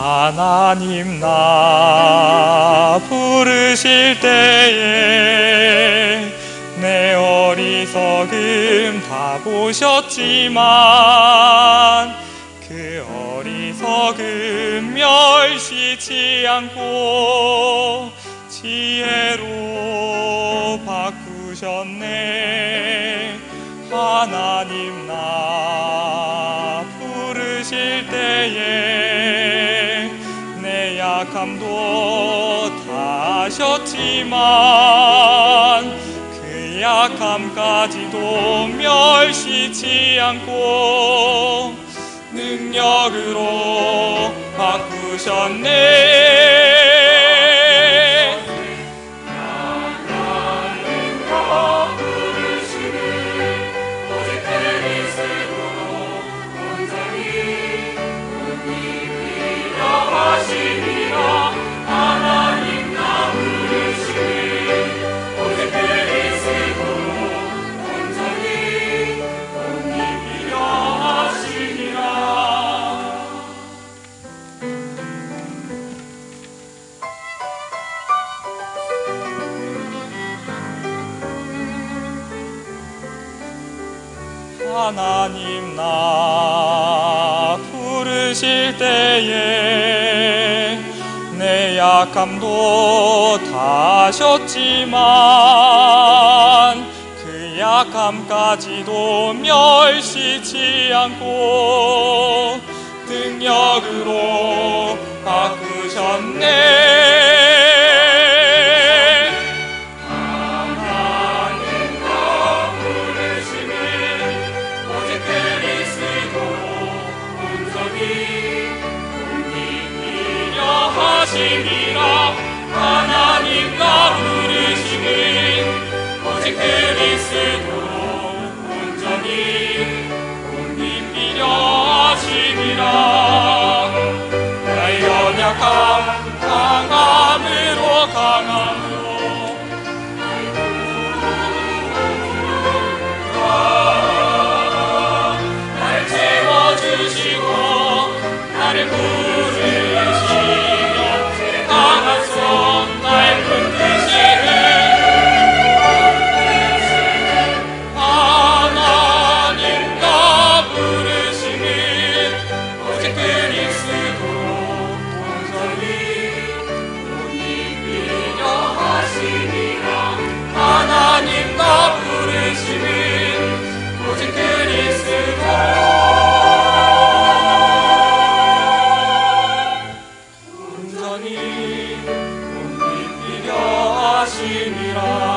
하나님 나 부르실 때에 내 어리석음 다 보셨지만 그 어리석음 멸시치 않고 지혜로 바꾸셨네. 하나님 나 부르실 때에 내 약함도 다 아셨지만 그 약함까지도 멸시치 않고 능력으로 바꾸셨네 하나님 나 부르실 때에 내 약함도 다 아셨지만 그 약함까지도 멸시치 않고 능력으로 바꾸셨네 하나님과 부르시는 오직 그리스도 온전히 울림이려 하시리라. 나의 연약함 강함으로 강함 하시니라.